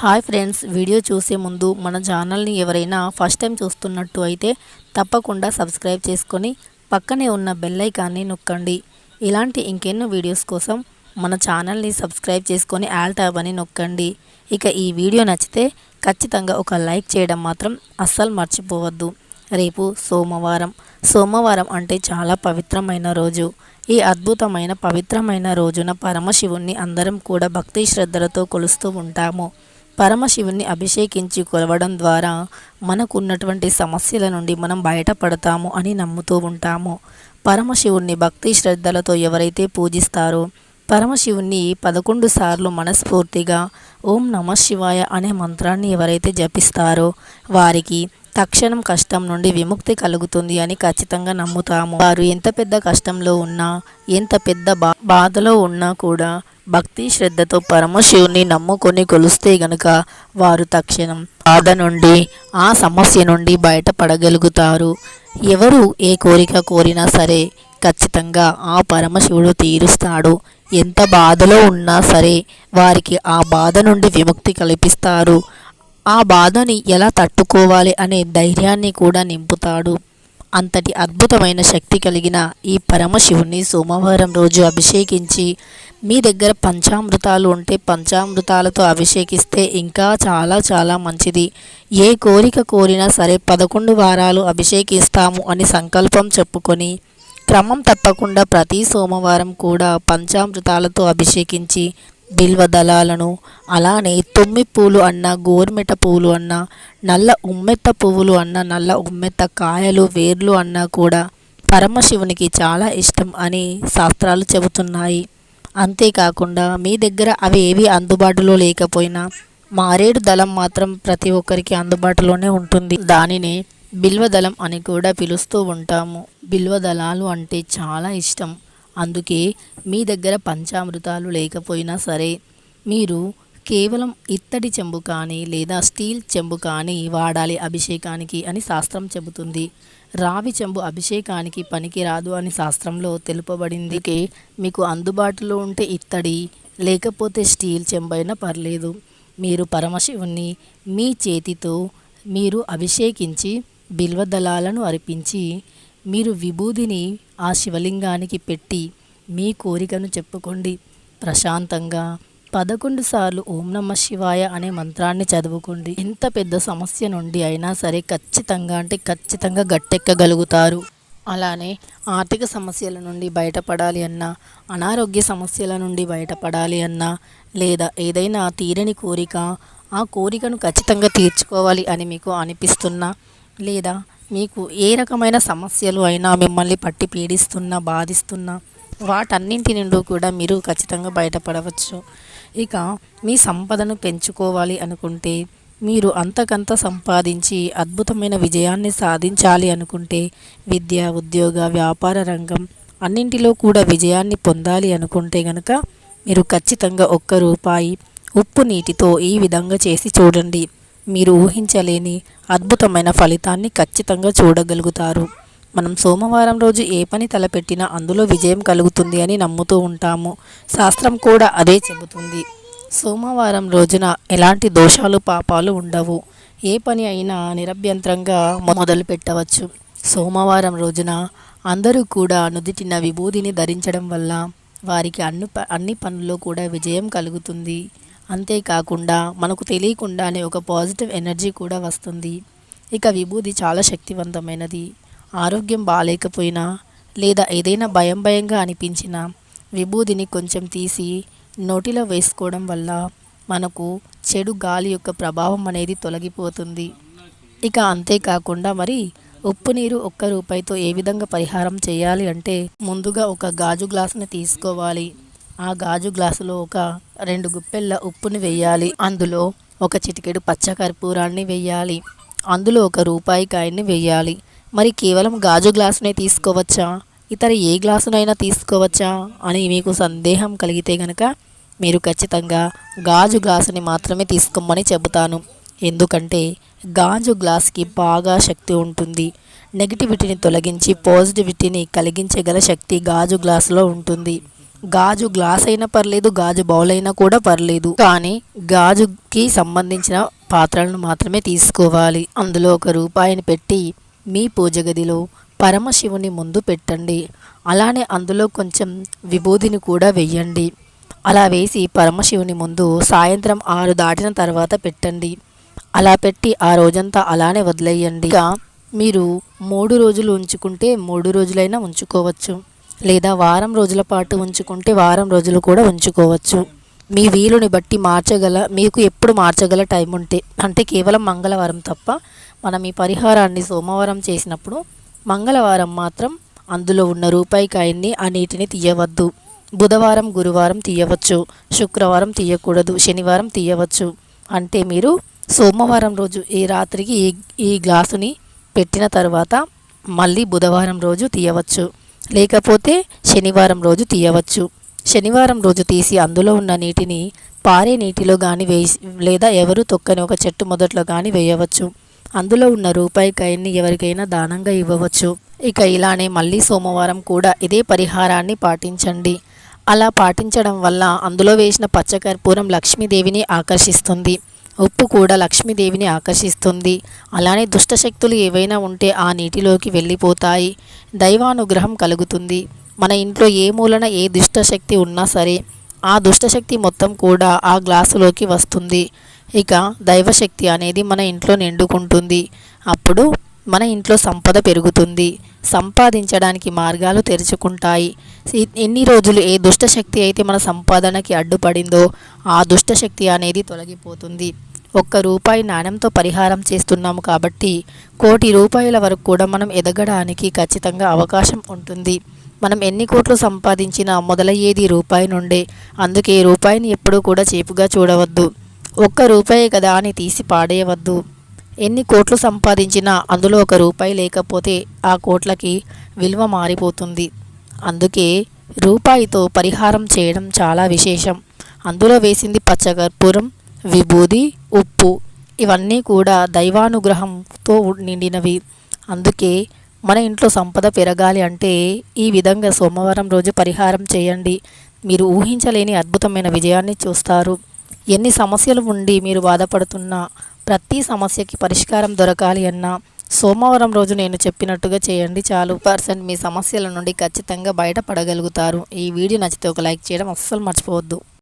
Hi friends video చూసే ముందు మన ఛానల్ని ఎవరైనా ఫస్ట్ టైం చూస్తున్నట్టు అయితే తప్పకుండా సబ్స్క్రైబ్ చేసుకొని పక్కనే ఉన్న బెల్లైకాన్ని నొక్కండి. ఇలాంటి ఇంకెన్నో వీడియోస్ కోసం మన ఛానల్ని సబ్స్క్రైబ్ చేసుకొని ఆల్ ట్యాబ్ అని నొక్కండి. ఇక ఈ వీడియో నచ్చితే ఖచ్చితంగా ఒక లైక్ చేయడం మాత్రం అస్సలు మర్చిపోవద్దు. రేపు సోమవారం. సోమవారం అంటే చాలా పవిత్రమైన రోజు. ఈ అద్భుతమైన పవిత్రమైన రోజున పరమశివుణ్ణి అందరం కూడా భక్తి శ్రద్ధలతో కొలుస్తూ ఉంటాము. పరమశివుని అభిషేకించి కొలవడం ద్వారా మనకున్నటువంటి సమస్యల నుండి మనం బయటపడతాము అని నమ్ముతూ ఉంటాము. పరమశివుణ్ణి భక్తి శ్రద్ధలతో ఎవరైతే పూజిస్తారో పరమశివుణ్ణి పదకొండు సార్లు మనస్ఫూర్తిగా ఓం నమ శివాయ అనే మంత్రాన్ని ఎవరైతే జపిస్తారో వారికి తక్షణం కష్టం నుండి విముక్తి కలుగుతుంది అని ఖచ్చితంగా నమ్ముతాము. వారు ఎంత పెద్ద కష్టంలో ఉన్నా ఎంత పెద్ద బా బాధలో ఉన్నా కూడా భక్తి శ్రద్ధతో పరమశివుని నమ్ముకొని కొలిస్తే గనుక వారు తక్షణం బాధ నుండి ఆ సమస్య నుండి బయటపడగలుగుతారు. ఎవరు ఏ కోరిక కోరినా సరే ఖచ్చితంగా ఆ పరమశివుడు తీరుస్తాడు. ఎంత బాధలో ఉన్నా సరే వారికి ఆ బాధ నుండి విముక్తి కల్పిస్తారు. ఆ బాధని ఎలా తట్టుకోవాలి అనే ధైర్యాన్ని కూడా నింపుతాడు. అంతటి అద్భుతమైన శక్తి కలిగిన ఈ పరమశివుని సోమవారం రోజు అభిషేకించి మీ దగ్గర పంచామృతాలు ఉంటే పంచామృతాలతో అభిషేకిస్తే ఇంకా చాలా చాలా మంచిది. ఏ కోరిక కోరినా సరే పదకొండు వారాలు అభిషేకిస్తాము అని సంకల్పం చెప్పుకొని క్రమం తప్పకుండా ప్రతి సోమవారం కూడా పంచామృతాలతో అభిషేకించి బిల్వ దళాలను అలానే తుమ్మి పూలు అన్న గోరుమెట పూలు అన్న నల్ల ఉమ్మెత్త పువ్వులు అన్న నల్ల ఉమ్మెత్త కాయలు వేర్లు అన్నా కూడా పరమశివునికి చాలా ఇష్టం అని శాస్త్రాలు చెబుతున్నాయి. అంతేకాకుండా మీ దగ్గర అవి ఏవి అందుబాటులో లేకపోయినా మారేడు దళం మాత్రం ప్రతి ఒక్కరికి అందుబాటులోనే ఉంటుంది. దానిని బిల్వదళం అని కూడా పిలుస్తూ ఉంటాము. బిల్వదళాలు అంటే చాలా ఇష్టం. అందుకే మీ దగ్గర పంచామృతాలు లేకపోయినా సరే మీరు కేవలం ఇత్తడి చెంబు కానీ లేదా స్టీల్ చెంబు కానీ వాడాలి అభిషేకానికి అని శాస్త్రం చెబుతుంది. రావి చెంబు అభిషేకానికి పనికిరాదు అని శాస్త్రంలో తెలుపబడింది. మీకు అందుబాటులో ఉంటే ఇత్తడి లేకపోతే స్టీల్ చెంబైనా పర్లేదు. మీరు పరమశివుణ్ణి మీ చేతితో మీరు అభిషేకించి బిల్వదళాలను అర్పించి మీరు విభూదిని ఆ శివలింగానికి పెట్టి మీ కోరికను చెప్పుకోండి. ప్రశాంతంగా పదకొండు సార్లు ఓం నమ శివాయ అనే మంత్రాన్ని చదువుకోండి. ఎంత పెద్ద సమస్య నుండి అయినా సరే ఖచ్చితంగా అంటే ఖచ్చితంగా గట్టెక్కగలుగుతారు. అలానే ఆర్థిక సమస్యల నుండి బయటపడాలి అన్నా అనారోగ్య సమస్యల నుండి బయటపడాలి అన్నా లేదా ఏదైనా తీరని కోరిక ఆ కోరికను ఖచ్చితంగా తీర్చుకోవాలి అని మీకు అనిపిస్తున్నా లేదా మీకు ఏ రకమైన సమస్యలు అయినా మిమ్మల్ని పట్టి పీడిస్తున్నా బాధిస్తున్నా వాటన్నింటి నుండి కూడా మీరు ఖచ్చితంగా బయటపడవచ్చు. ఇక మీ సంపదను పెంచుకోవాలి అనుకుంటే మీరు అంతకంత సంపాదించి అద్భుతమైన విజయాన్ని సాధించాలి అనుకుంటే విద్య ఉద్యోగ వ్యాపార రంగం అన్నింటిలో కూడా విజయాన్ని పొందాలి అనుకుంటే గనక మీరు ఖచ్చితంగా ఒక్క రూపాయి ఉప్పు నీటితో ఈ విధంగా చేసి చూడండి. మీరు ఊహించలేని అద్భుతమైన ఫలితాన్ని ఖచ్చితంగా చూడగలుగుతారు. మనం సోమవారం రోజు ఏ పని తలపెట్టినా అందులో విజయం కలుగుతుంది అని నమ్ముతూ ఉంటాము. శాస్త్రం కూడా అదే చెబుతుంది. సోమవారం రోజున ఎలాంటి దోషాలు పాపాలు ఉండవు. ఏ పని అయినా నిరభ్యంతరంగా మొదలు పెట్టవచ్చు సోమవారం రోజున అందరూ కూడా నుదిటిన విభూదిని ధరించడం వల్ల వారికి అన్ని అన్ని పనుల్లో కూడా విజయం కలుగుతుంది. అంతేకాకుండా మనకు తెలియకుండానే ఒక పాజిటివ్ ఎనర్జీ కూడా వస్తుంది. ఇక విభూది చాలా శక్తివంతమైనది. ఆరోగ్యం బాగాలేకపోయినా లేదా ఏదైనా భయం భయంగా అనిపించినా విభూదిని కొంచెం తీసి నోటిలో వేసుకోవడం వల్ల మనకు చెడు గాలి యొక్క ప్రభావం అనేది తొలగిపోతుంది. ఇక అంతేకాకుండా మరి ఉప్పు నీరు ఒక్క రూపాయితో ఏ విధంగా పరిహారం చేయాలి అంటే ముందుగా ఒక గాజు గ్లాసుని తీసుకోవాలి. ఆ గాజు గ్లాసులో ఒక రెండు గుప్పెళ్ళ ఉప్పుని వేయాలి అందులో ఒక చిటికెడు పచ్చకర్పూరాన్ని వేయాలి అందులో ఒక రూపాయి కాయని వేయాలి మరి కేవలం గాజు గ్లాసునే తీసుకోవచ్చా? ఇతర ఏ గ్లాసునైనా తీసుకోవచ్చా? అని మీకు సందేహం కలిగితే గనక మీరు ఖచ్చితంగా గాజు గ్లాసుని మాత్రమే తీసుకోమని చెబుతాను. ఎందుకంటే గాజు గ్లాస్కి బాగా శక్తి ఉంటుంది. నెగిటివిటీని తొలగించి పాజిటివిటీని కలిగించగల శక్తి గాజు గ్లాసులో ఉంటుంది. గాజు గ్లాస్ అయినా పర్లేదు గాజు బౌల్ అయినా కూడా పర్లేదు. కానీ గాజుకి సంబంధించిన పాత్రలను మాత్రమే తీసుకోవాలి. అందులో ఒక రూపాయిని పెట్టి మీ పూజ గదిలో పరమశివుని ముందు పెట్టండి. అలానే అందులో కొంచెం విభూదిని కూడా వెయ్యండి. అలా వేసి పరమశివుని ముందు సాయంత్రం ఆరు దాటిన తర్వాత పెట్టండి. అలా పెట్టి ఆ రోజంతా అలానే వదిలేయండి. ఇక మీరు మూడు రోజులు ఉంచుకుంటే మూడు రోజులైనా ఉంచుకోవచ్చు. లేదా వారం రోజుల పాటు ఉంచుకుంటే వారం రోజులు కూడా ఉంచుకోవచ్చు. మీ వీలుని బట్టి మార్చగల మీకు ఎప్పుడు మార్చగల టైం ఉంటే అంటే కేవలం మంగళవారం తప్ప మనం ఈ పరిహారాన్ని సోమవారం చేసినప్పుడు మంగళవారం మాత్రం అందులో ఉన్న రూపాయి కాయన్ని ఆ నీటిని తీయవద్దు. బుధవారం గురువారం తీయవచ్చు. శుక్రవారం తీయకూడదు. శనివారం తీయవచ్చు. అంటే మీరు సోమవారం రోజు ఈ రాత్రికి ఈ ఈ గ్లాసుని పెట్టిన తర్వాత మళ్ళీ బుధవారం రోజు తీయవచ్చు. లేకపోతే శనివారం రోజు తీయవచ్చు. శనివారం రోజు తీసి అందులో ఉన్న నీటిని పారే నీటిలో కానీ వేసి లేదా ఎవరు తొక్కని ఒక చెట్టు మొదట్లో కానీ వేయవచ్చు. అందులో ఉన్న రూపాయి కాయన్ని ఎవరికైనా దానంగా ఇవ్వవచ్చు. ఇక ఇలానే మళ్ళీ సోమవారం కూడా ఇదే పరిహారాన్ని పాటించండి. అలా పాటించడం వల్ల అందులో వేసిన పచ్చకర్పూరం లక్ష్మీదేవిని ఆకర్షిస్తుంది. ఉప్పు కూడా లక్ష్మీదేవిని ఆకర్షిస్తుంది. అలానే దుష్టశక్తులు ఏవైనా ఉంటే ఆ నీటిలోకి వెళ్ళిపోతాయి. దైవానుగ్రహం కలుగుతుంది. మన ఇంట్లో ఏ మూలన ఏ దుష్టశక్తి ఉన్నా సరే ఆ దుష్టశక్తి మొత్తం కూడా ఆ గ్లాసులోకి వస్తుంది. ఇక దైవశక్తి అనేది మన ఇంట్లో నిండుకుంటుంది. అప్పుడు మన ఇంట్లో సంపద పెరుగుతుంది. సంపాదించడానికి మార్గాలు తెరుచుకుంటాయి. ఎన్ని రోజులు ఏ దుష్టశక్తి అయితే మన సంపాదనకి అడ్డుపడిందో ఆ దుష్టశక్తి అనేది తొలగిపోతుంది. ఒక్క రూపాయి నాణ్యంతో పరిహారం చేస్తున్నాము కాబట్టి కోటి రూపాయల వరకు కూడా మనం ఎదగడానికి ఖచ్చితంగా అవకాశం ఉంటుంది. మనం ఎన్ని కోట్లు సంపాదించినా మొదలయ్యేది రూపాయి నుండే. అందుకే రూపాయిని ఎప్పుడూ కూడా చేపుగా చూడవద్దు. ఒక్క రూపాయి కదా అని తీసి పాడేయవద్దు. ఎన్ని కోట్లు సంపాదించినా అందులో ఒక రూపాయి లేకపోతే ఆ కోట్లకి విలువ మారిపోతుంది. అందుకే రూపాయితో పరిహారం చేయడం చాలా విశేషం. అందులో వేసింది పచ్చకర్పూరం విభూది ఉప్పు ఇవన్నీ కూడా దైవానుగ్రహంతో నిండినవి. అందుకే మన ఇంట్లో సంపద పెరగాలి అంటే ఈ విధంగా సోమవారం రోజు పరిహారం చేయండి. మీరు ఊహించలేని అద్భుతమైన విజయాన్ని చూస్తారు. ఎన్ని సమస్యలు ఉండి మీరు బాధపడుతున్నా ప్రతి సమస్యకి పరిష్కారం దొరకాలి అన్నా సోమవారం రోజు నేను చెప్పినట్టుగా చేయండి చాలు. పర్సెంట్ మీ సమస్యల నుండి ఖచ్చితంగా బయటపడగలుగుతారు. ఈ వీడియో నచ్చితే ఒక లైక్ చేయడం అస్సలు మర్చిపోవద్దు.